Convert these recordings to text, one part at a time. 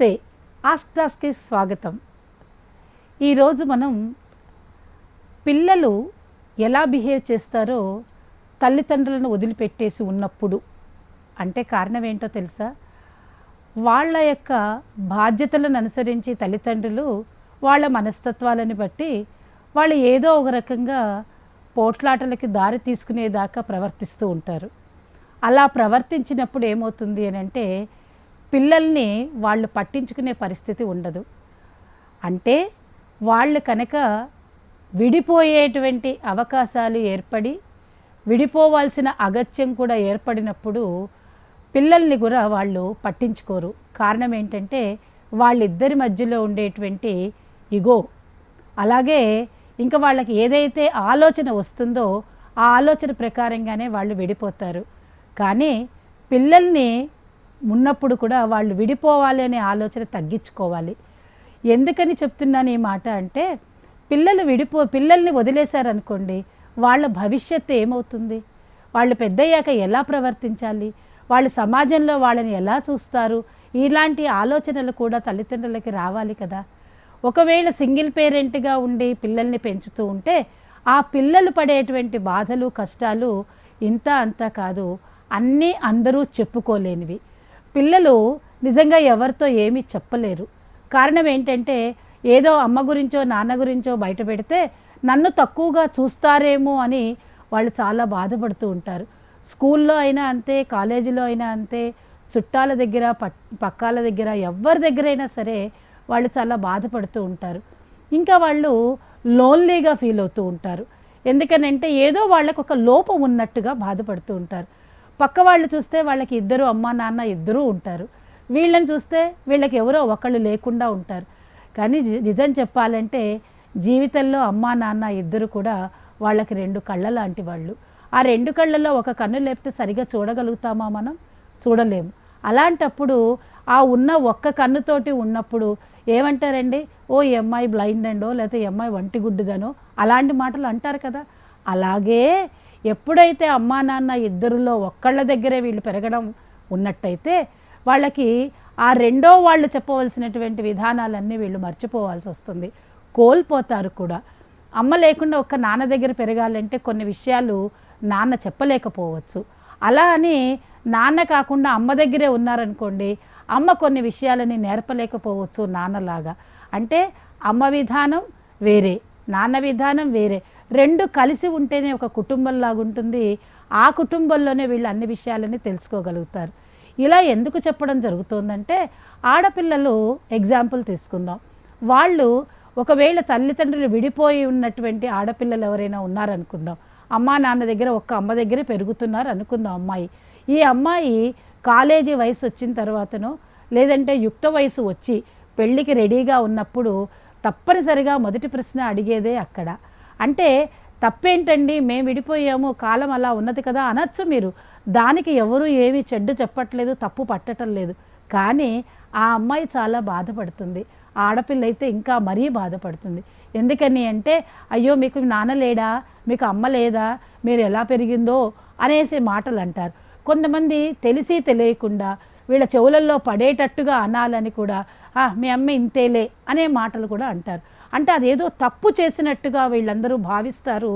నమస్తే. ఆస్క్టాస్కి స్వాగతం. ఈరోజు మనం పిల్లలు ఎలా బిహేవ్ చేస్తారో తల్లిదండ్రులను వదిలిపెట్టేసి ఉన్నప్పుడు అంటే కారణం ఏంటో తెలుసా? వాళ్ళ యొక్క బాధ్యతలను అనుసరించి తల్లిదండ్రులు వాళ్ళ మనస్తత్వాలని బట్టి వాళ్ళు ఏదో ఒక రకంగా పోట్లాటలకి దారి తీసుకునేదాకా ప్రవర్తిస్తూ ఉంటారు. అలా ప్రవర్తించినప్పుడు ఏమవుతుంది అని అంటే పిల్లల్ని వాళ్ళు పట్టించుకునే పరిస్థితి ఉండదు. అంటే వాళ్ళు కనుక విడిపోయేటువంటి అవకాశాలు ఏర్పడి విడిపోవాల్సిన అగత్యం కూడా ఏర్పడినప్పుడు పిల్లల్ని కూడా వాళ్ళు పట్టించుకోరు. కారణం ఏంటంటే వాళ్ళిద్దరి మధ్యలో ఉండేటువంటి ఇగో. అలాగే ఇంకా వాళ్ళకి ఏదైతే ఆలోచన వస్తుందో ఆ ఆలోచన ప్రకారంగానే వాళ్ళు విడిపోతారు. కానీ పిల్లల్ని ఉన్నప్పుడు కూడా వాళ్ళు విడిపోవాలి అనే ఆలోచన తగ్గించుకోవాలి. ఎందుకని చెప్తున్నాను ఈ మాట అంటే పిల్లలు విడిపో పిల్లల్ని వదిలేశారనుకోండి వాళ్ళ భవిష్యత్తు ఏమవుతుంది? వాళ్ళు పెద్దయ్యాక ఎలా ప్రవర్తించాలి? వాళ్ళు సమాజంలో వాళ్ళని ఎలా చూస్తారు? ఇలాంటి ఆలోచనలు కూడా తల్లిదండ్రులకి రావాలి కదా. ఒకవేళ సింగిల్ పేరెంట్గా ఉండి పిల్లల్ని పెంచుతూ ఉంటే ఆ పిల్లలు పడేటువంటి బాధలు కష్టాలు ఇంత అంత కాదు. అన్నీ అందరూ చెప్పుకోలేనివి. పిల్లలు నిజంగా ఎవరితో ఏమీ చెప్పలేరు. కారణం ఏంటంటే ఏదో అమ్మ గురించో నాన్న గురించో బయట పెడితే నన్ను తక్కువగా చూస్తారేమో అని వాళ్ళు చాలా బాధపడుతూ ఉంటారు. స్కూల్లో అయినా అంతే కాలేజీలో అయినా అంతే చుట్టాల దగ్గర పక్కాల దగ్గర ఎవరి దగ్గరైనా సరే వాళ్ళు చాలా బాధపడుతూ ఉంటారు. ఇంకా వాళ్ళు లోన్లీగా ఫీల్ అవుతూ ఉంటారు. ఎందుకనంటే ఏదో వాళ్ళకు ఒక లోపం ఉన్నట్టుగా బాధపడుతూ ఉంటారు. పక్క వాళ్ళు చూస్తే వాళ్ళకి ఇద్దరు అమ్మ నాన్న ఇద్దరూ ఉంటారు. వీళ్ళని చూస్తే వీళ్ళకి ఎవరో ఒకళ్ళు లేకుండా ఉంటారు. కానీ నిజం చెప్పాలంటే జీవితంలో అమ్మ నాన్న ఇద్దరు కూడా వాళ్ళకి రెండు కళ్ళ లాంటి వాళ్ళు. ఆ రెండు కళ్ళల్లో ఒక కన్ను లేపితే సరిగా చూడగలుగుతామా మనం? చూడలేము అలాంటప్పుడు ఆ ఉన్న ఒక్క కన్నుతోటి ఉన్నప్పుడు ఏమంటారండి? ఓ ఈ అమ్మాయి బ్లైండ్ అండో లేకపోతే ఈ అమ్మాయి వంటి గుడ్డుదనో అలాంటి మాటలు అంటారు కదా. అలాగే ఎప్పుడైతే అమ్మా నాన్న ఇద్దరిలో ఒక్కళ్ళ దగ్గరే వీళ్ళు పెరగడం ఉన్నట్టయితే వాళ్ళకి ఆ రెండో వాళ్ళు చెప్పవలసినటువంటి విధానాలన్నీ వీళ్ళు మర్చిపోవాల్సి వస్తుంది. కోల్పోతారు కూడా. అమ్మ లేకుండా ఒక్క నాన్న దగ్గర పెరగాలంటే కొన్ని విషయాలు నాన్న చెప్పలేకపోవచ్చు. అలా అని నాన్న కాకుండా అమ్మ దగ్గరే ఉన్నారనుకోండి అమ్మ కొన్ని విషయాలని నేర్పలేకపోవచ్చు నాన్నలాగా. అంటే అమ్మ విధానం వేరే నాన్న విధానం వేరే. రెండు కలిసి ఉంటేనే ఒక కుటుంబంలాగా ఉంటుంది. ఆ కుటుంబంలోనే వీళ్ళు అన్ని విషయాలని తెలుసుకోగలుగుతారు. ఇలా ఎందుకు చెప్పడం జరుగుతోందంటే ఆడపిల్లలు ఎగ్జాంపుల్ తీసుకుందాం. వాళ్ళు ఒకవేళ తల్లిదండ్రులు విడిపోయి ఉన్నటువంటి ఆడపిల్లలు ఎవరైనా ఉన్నారనుకుందాం. అమ్మా నాన్న దగ్గర ఒక్క అమ్మ దగ్గరే పెరుగుతున్నారు అనుకుందాం అమ్మాయి. ఈ అమ్మాయి కాలేజీ వయసు వచ్చిన తర్వాతనో లేదంటే యుక్త వయసు వచ్చి పెళ్ళికి రెడీగా ఉన్నప్పుడు తప్పనిసరిగా మొదటి ప్రశ్న అడిగేదే అక్కడ. అంటే తప్పేంటండి మేము విడిపోయాము కాలం అలా ఉన్నది కదా అనొచ్చు మీరు. దానికి ఎవరు ఏమీ చెడ్డు చెప్పట్లేదు తప్పు పట్టటం లేదు. కానీ ఆ అమ్మాయి చాలా బాధపడుతుంది. ఆడపిల్ల అయితే ఇంకా మరీ బాధపడుతుంది. ఎందుకని అంటే అయ్యో మీకు నాన్న లేడా మీకు అమ్మ లేదా మీరు ఎలా పెరిగిందో అనేసి మాటలు అంటారు కొంతమంది తెలిసి తెలియకుండా వీళ్ళ చెవులల్లో పడేటట్టుగా అనాలని కూడా మీ అమ్మ ఇంతేలే అనే మాటలు కూడా అంటారు. అంటే అదేదో తప్పు చేసినట్టుగా వీళ్ళందరూ భావిస్తారు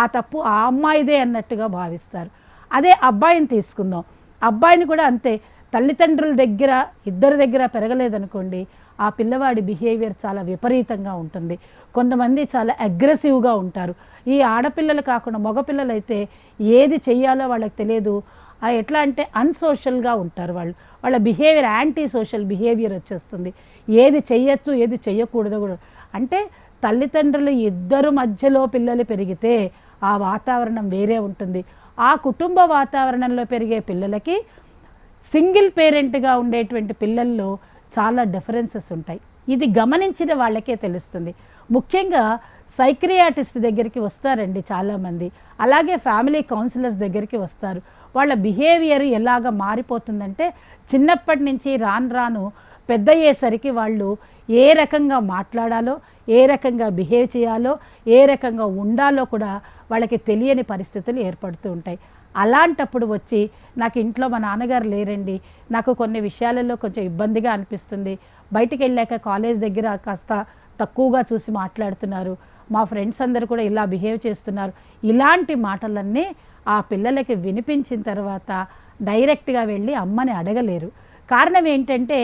ఆ తప్పు ఆ అమ్మాయిదే అన్నట్టుగా భావిస్తారు. అదే అబ్బాయిని తీసుకుందాం. అబ్బాయిని కూడా అంతే తల్లిదండ్రుల దగ్గర ఇద్దరి దగ్గర పెరగలేదనుకోండి ఆ పిల్లవాడి బిహేవియర్ చాలా విపరీతంగా ఉంటుంది. కొంతమంది చాలా అగ్రెసివ్గా ఉంటారు. ఈ ఆడపిల్లలు కాకుండా మగపిల్లలు అయితే ఏది చెయ్యాలో వాళ్ళకి తెలియదు. ఎట్లా అంటే అన్సోషల్గా ఉంటారు వాళ్ళు. వాళ్ళ బిహేవియర్ యాంటీ సోషల్ బిహేవియర్ వచ్చేస్తుంది. ఏది చెయ్యొచ్చు ఏది చెయ్యకూడదు కూడా. అంటే తల్లిదండ్రులు ఇద్దరు మధ్యలో పిల్లలు పెరిగితే ఆ వాతావరణం వేరే ఉంటుంది. ఆ కుటుంబ వాతావరణంలో పెరిగే పిల్లలకి సింగిల్ పేరెంట్గా ఉండేటువంటి పిల్లల్లో చాలా డిఫరెన్సెస్ ఉంటాయి. ఇది గమనించిన వాళ్ళకే తెలుస్తుంది. ముఖ్యంగా సైక్రియాటిస్ట్ దగ్గరికి వస్తారండి చాలామంది. అలాగే ఫ్యామిలీ కౌన్సిలర్స్ దగ్గరికి వస్తారు. వాళ్ళ బిహేవియర్ ఎలాగ మారిపోతుందంటే చిన్నప్పటి నుంచి రాను రాను పెద్ద అయ్యేసరికి వాళ్ళు ఏ రకంగా మాట్లాడాలో ఏ రకంగా బిహేవ్ చేయాలో ఏ రకంగా ఉండాలో కూడా వాళ్ళకి తెలియని పరిస్థితులు ఏర్పడుతూ ఉంటాయి. అలాంటప్పుడు వచ్చి నాకు ఇంట్లో మా నాన్నగారు లేరండి. నాకు కొన్ని విషయాలలో కొంచెం ఇబ్బందిగా అనిపిస్తుంది. బయటికి వెళ్ళాక కాలేజ్ దగ్గర కాస్త తక్కువగా చూసి మాట్లాడుతున్నారు. మా ఫ్రెండ్స్ అందరు కూడా ఇలా బిహేవ్ చేస్తున్నారు. ఇలాంటి మాటలన్నీ ఆ పిల్లలకి వినిపించిన తర్వాత డైరెక్ట్గా వెళ్ళి అమ్మని అడగలేరు. కారణం ఏంటంటే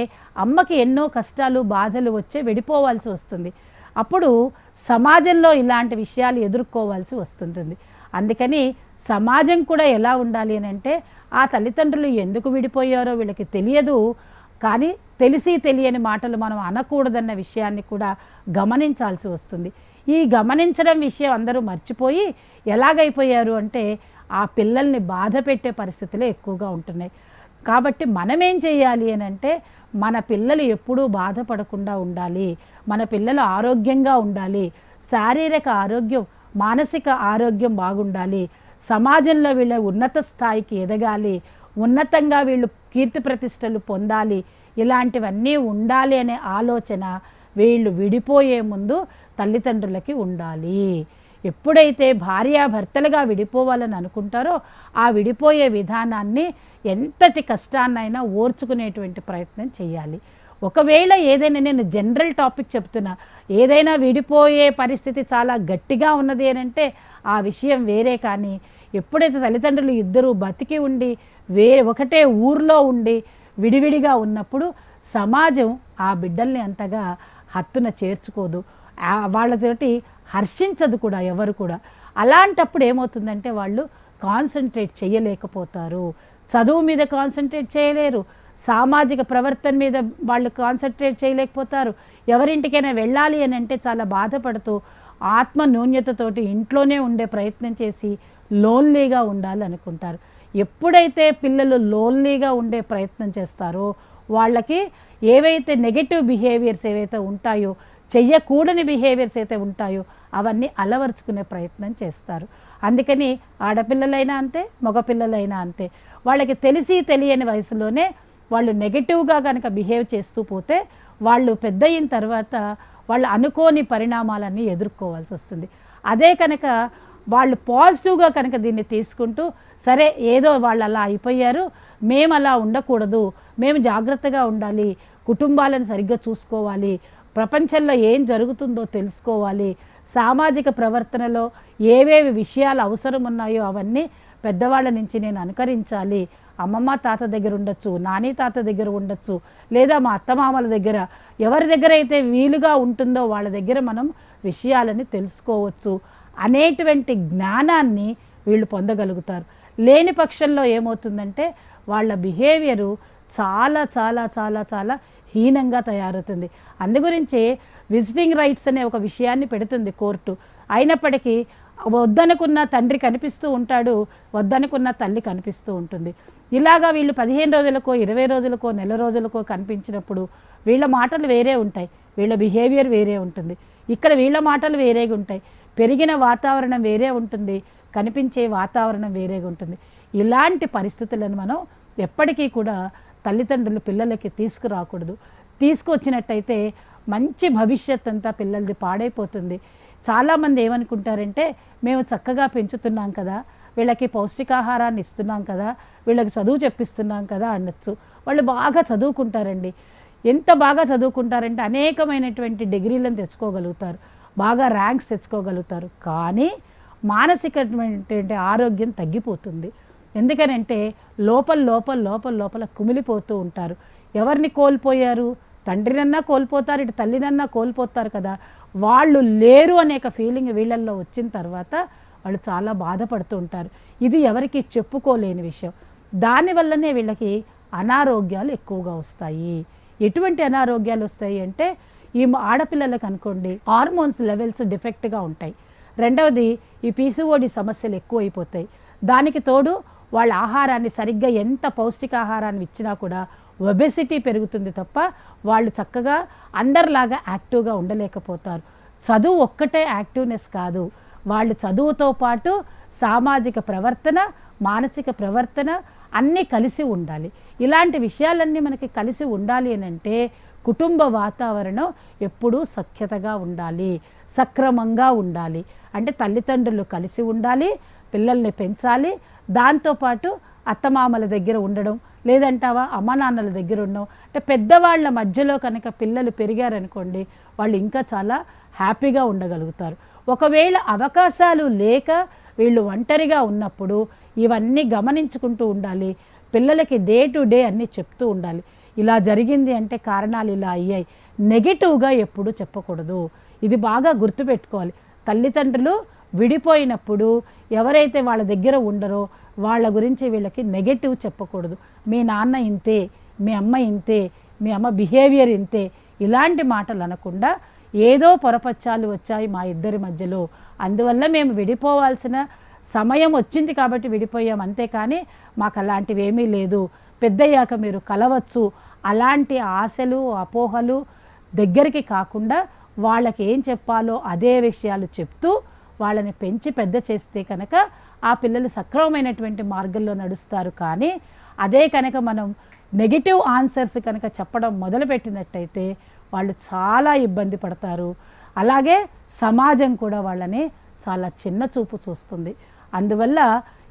అమ్మకి ఎన్నో కష్టాలు బాధలు వచ్చే విడిపోవాల్సి వస్తుంది. అప్పుడు సమాజంలో ఇలాంటి విషయాలు ఎదుర్కోవాల్సి వస్తుంటుంది. అందుకని సమాజం కూడా ఎలా ఉండాలి అని అంటే ఆ తల్లిదండ్రులు ఎందుకు విడిపోయారో వీళ్ళకి తెలియదు. కానీ తెలిసి తెలియని మాటలు మనం అనకూడదన్న విషయాన్ని కూడా గమనించాల్సి వస్తుంది. ఈ గమనించడం విషయం అందరూ మర్చిపోయి ఎలాగైపోయారు అంటే ఆ పిల్లల్ని బాధ పెట్టే పరిస్థితులే ఎక్కువగా ఉంటున్నాయి. కాబట్టి మనమేం చేయాలి అని అంటే మన పిల్లలు ఎప్పుడూ బాధపడకుండా ఉండాలి. మన పిల్లలు ఆరోగ్యంగా ఉండాలి. శారీరక ఆరోగ్యం మానసిక ఆరోగ్యం బాగుండాలి. సమాజంలో వీళ్ళ ఉన్నత స్థాయికి ఎదగాలి. ఉన్నతంగా వీళ్ళు కీర్తి ప్రతిష్టలు పొందాలి. ఇలాంటివన్నీ ఉండాలి అనే ఆలోచన వీళ్ళు విడిపోయే ముందు తల్లిదండ్రులకి ఉండాలి. ఎప్పుడైతే భార్యాభర్తలుగా విడిపోవాలని అనుకుంటారో ఆ విడిపోయే విధానాన్ని ఎంతటి కష్టాన్నైనా ఓర్చుకునేటువంటి ప్రయత్నం చేయాలి. ఒకవేళ ఏదైనా నేను జనరల్ టాపిక్ చెప్తున్నా ఏదైనా విడిపోయే పరిస్థితి చాలా గట్టిగా ఉన్నది అని అంటే ఆ విషయం వేరే కానీ ఎప్పుడైతే తల్లిదండ్రులు ఇద్దరు బతికి ఉండి వే ఒకటే ఊర్లో ఉండి విడివిడిగా ఉన్నప్పుడు సమాజం ఆ బిడ్డల్ని అంతగా హత్తున చేర్చుకోదు. వాళ్ళతోటి హర్షించదు కూడా ఎవరు కూడా. అలాంటప్పుడు ఏమవుతుందంటే వాళ్ళు కాన్సన్ట్రేట్ చేయలేకపోతారు. చదువు మీద కాన్సన్ట్రేట్ చేయలేరు. సామాజిక ప్రవర్తన మీద వాళ్ళు కాన్సన్ట్రేట్ చేయలేకపోతారు. ఎవరింటికైనా వెళ్ళాలి అని అంటే చాలా బాధపడుతూ ఆత్మ న్యూన్యతతోటి ఇంట్లోనే ఉండే ప్రయత్నం చేసి లోన్లీగా ఉండాలి అనుకుంటారు. ఎప్పుడైతే పిల్లలు లోన్లీగా ఉండే ప్రయత్నం చేస్తారో వాళ్ళకి ఏవైతే నెగటివ్ బిహేవియర్స్ ఏవైతే ఉంటాయో చెయ్యకూడని బిహేవియర్స్ అయితే ఉంటాయో అవన్నీ అలవరుచుకునే ప్రయత్నం చేస్తారు. అందుకని ఆడపిల్లలైనా అంతే మగపిల్లలైనా అంతే. వాళ్ళకి తెలిసి తెలియని వయసులోనే వాళ్ళు నెగటివ్గా కనుక బిహేవ్ చేస్తూ పోతే వాళ్ళు పెద్ద అయిన తర్వాత వాళ్ళు అనుకోని పరిణామాలన్నీ ఎదుర్కోవాల్సి వస్తుంది. అదే కనుక వాళ్ళు పాజిటివ్గా కనుక దీన్ని తీసుకుంటూ సరే ఏదో వాళ్ళు అలా అయిపోయారు మేము అలా ఉండకూడదు మేము జాగ్రత్తగా ఉండాలి కుటుంబాలను సరిగ్గా చూసుకోవాలి ప్రపంచంలో ఏం జరుగుతుందో తెలుసుకోవాలి సామాజిక ప్రవర్తనలో ఏవేవి విషయాలు అవసరం ఉన్నాయో అవన్నీ పెద్దవాళ్ళ నుంచి నేను అనుకరించాలి. అమ్మమ్మ తాత దగ్గర ఉండొచ్చు నాని తాత దగ్గర ఉండొచ్చు లేదా మా అత్తమామల దగ్గర ఎవరి దగ్గర అయితే వీలుగా ఉంటుందో వాళ్ళ దగ్గర మనం విషయాలని తెలుసుకోవచ్చు. అనేటువంటి జ్ఞానాన్ని వీళ్ళు పొందగలుగుతారు. లేని పక్షంలో ఏమవుతుందంటే వాళ్ళ బిహేవియరు చాలా చాలా చాలా చాలా హీనంగా తయారవుతుంది. అందుగురించి విజిటింగ్ రైట్స్ అనే ఒక విషయాన్ని పెడుతుంది కోర్టు. అయినప్పటికీ వద్దనుకున్న తండ్రి కనిపిస్తూ ఉంటాడు వద్దనుకున్న తల్లి కనిపిస్తూ ఉంటుంది. ఇలాగా వీళ్ళు పదిహేను రోజులకో ఇరవై రోజులకో నెల రోజులకో కనిపించినప్పుడు వీళ్ళ మాటలు వేరే ఉంటాయి వీళ్ళ బిహేవియర్ వేరే ఉంటుంది. ఇక్కడ వీళ్ళ మాటలు వేరేగా ఉంటాయి. పెరిగిన వాతావరణం వేరే ఉంటుంది కనిపించే వాతావరణం వేరేగా ఉంటుంది. ఇలాంటి పరిస్థితులను మనం ఎప్పటికీ కూడా తల్లిదండ్రులు పిల్లలకి తీసుకురాకూడదు. తీసుకొచ్చినట్టయితే మంచి భవిష్యత్ అంతా పిల్లలది పాడైపోతుంది. చాలామంది ఏమనుకుంటారంటే మేము చక్కగా పెంచుతున్నాం కదా వీళ్ళకి పౌష్టికాహారాన్ని ఇస్తున్నాం కదా వీళ్ళకి చదువు చెప్పిస్తున్నాం కదా అనొచ్చు వాళ్ళు బాగా చదువుకుంటారండి. ఎంత బాగా చదువుకుంటారంటే అనేకమైనటువంటి డిగ్రీలను తెచ్చుకోగలుగుతారు. బాగా ర్యాంక్స్ తెచ్చుకోగలుగుతారు. కానీ మానసికమైనటువంటి ఆరోగ్యం తగ్గిపోతుంది. ఎందుకనంటే లోపల లోపల లోపల లోపల కుమిలిపోతూ ఉంటారు. ఎవరిని కోల్పోయారు? తండ్రినన్నా కోల్పోతారు ఇటు తల్లినన్నా కోల్పోతారు కదా. వాళ్ళు లేరు అనే ఒక ఫీలింగ్ వీళ్ళల్లో వచ్చిన తర్వాత వాళ్ళు చాలా బాధపడుతూ ఉంటారు. ఇది ఎవరికి చెప్పుకోలేని విషయం. దానివల్లనే వీళ్ళకి అనారోగ్యాలు ఎక్కువగా వస్తాయి. ఎటువంటి అనారోగ్యాలు వస్తాయి అంటే ఈ ఆడపిల్లలకు అనుకోండి హార్మోన్స్ లెవెల్స్ డిఫెక్ట్గా ఉంటాయి. రెండవది ఈ పీసీఓడి సమస్యలు ఎక్కువైపోతాయి. దానికి తోడు వాళ్ళ ఆహారాన్ని సరిగ్గా ఎంత పౌష్టికాహారాన్ని ఇచ్చినా కూడా ఒబెసిటీ పెరుగుతుంది తప్ప వాళ్ళు చక్కగా అందరిలాగా యాక్టివ్గా ఉండలేకపోతారు. చదువు ఒక్కటే యాక్టివ్నెస్ కాదు. వాళ్ళు చదువుతో పాటు సామాజిక ప్రవర్తన మానసిక ప్రవర్తన అన్నీ కలిసి ఉండాలి. ఇలాంటి విషయాలన్నీ మనకి కలిసి ఉండాలి అని అంటే కుటుంబ వాతావరణం ఎప్పుడూ సఖ్యతగా ఉండాలి. సక్రమంగా ఉండాలి. అంటే తల్లిదండ్రులు కలిసి ఉండాలి పిల్లల్ని పెంచాలి. దాంతోపాటు అత్తమామల దగ్గర ఉండడం లేదంటావా? అమ్మా నాన్నల దగ్గర ఉన్నావు అంటే పెద్దవాళ్ళ మధ్యలో కనుక పిల్లలు పెరిగారనుకోండి వాళ్ళు ఇంకా చాలా హ్యాపీగా ఉండగలుగుతారు. ఒకవేళ అవకాశాలు లేక వీళ్ళు ఒంటరిగా ఉన్నప్పుడు ఇవన్నీ గమనించుకుంటూ ఉండాలి. పిల్లలకి డే టు డే అన్నీ చెప్తూ ఉండాలి. ఇలా జరిగింది అంటే కారణాలు ఇలా అయ్యాయి. నెగిటివ్గా ఎప్పుడు చెప్పకూడదు. ఇది బాగా గుర్తుపెట్టుకోవాలి. తల్లిదండ్రులు విడిపోయినప్పుడు ఎవరైతే వాళ్ళ దగ్గర ఉండరో వాళ్ళ గురించి వీళ్ళకి నెగటివ్ చెప్పకూడదు. మీ నాన్న ఇంతే మీ అమ్మ ఇంతే మీ అమ్మ బిహేవియర్ ఇంతే ఇలాంటి మాటలు అనకుండా ఏదో పొరపచ్చాలు వచ్చాయి మా ఇద్దరి మధ్యలో. అందువల్ల మేము విడిపోవాల్సిన సమయం వచ్చింది కాబట్టి విడిపోయాం అంతేకాని మాకు అలాంటివి ఏమీ లేదు. పెద్దయ్యాక మీరు కలవచ్చు. అలాంటి ఆశలు అపోహలు దగ్గరికి కాకుండా వాళ్ళకి ఏం చెప్పాలో అదే విషయాలు చెప్తూ వాళ్ళని పెంచి పెద్ద చేస్తే కనుక ఆ పిల్లలు సక్రమమైనటువంటి మార్గంలో నడుస్తారు. కానీ అదే కనుక మనం నెగిటివ్ ఆన్సర్స్ కనుక చెప్పడం మొదలుపెట్టినట్టయితే వాళ్ళు చాలా ఇబ్బంది పడతారు. అలాగే సమాజం కూడా వాళ్ళని చాలా చిన్న చూపు చూస్తుంది. అందువల్ల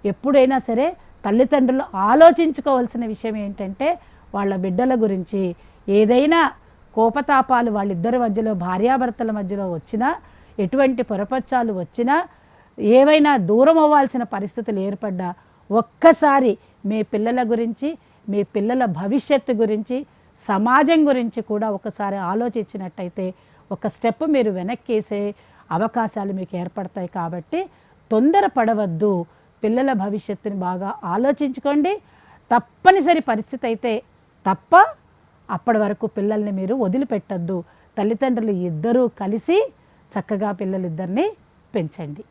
ఎప్పుడైనా సరే తల్లిదండ్రులు ఆలోచించుకోవాల్సిన విషయం ఏంటంటే వాళ్ళ బిడ్డల గురించి. ఏదైనా కోపతాపాలు వాళ్ళిద్దరి మధ్యలో భార్యాభర్తల మధ్యలో వచ్చినా ఎటువంటి పొరపచ్చాలు వచ్చినా ఏవైనా దూరం అవ్వాల్సిన పరిస్థితులు ఏర్పడ్డా ఒక్కసారి మీ పిల్లల గురించి మీ పిల్లల భవిష్యత్తు గురించి సమాజం గురించి కూడా ఒకసారి ఆలోచించినట్టయితే ఒక స్టెప్ మీరు వెనక్కేసే అవకాశాలు మీకు ఏర్పడతాయి కాబట్టి తొందరపడవద్దు. పిల్లల భవిష్యత్తుని బాగా ఆలోచించుకోండి. తప్పనిసరి పరిస్థితి అయితే తప్ప అప్పటి వరకు పిల్లల్ని మీరు వదిలిపెట్టద్దు. తల్లిదండ్రులు ఇద్దరూ కలిసి చక్కగా పిల్లలిద్దరిని పెంచండి.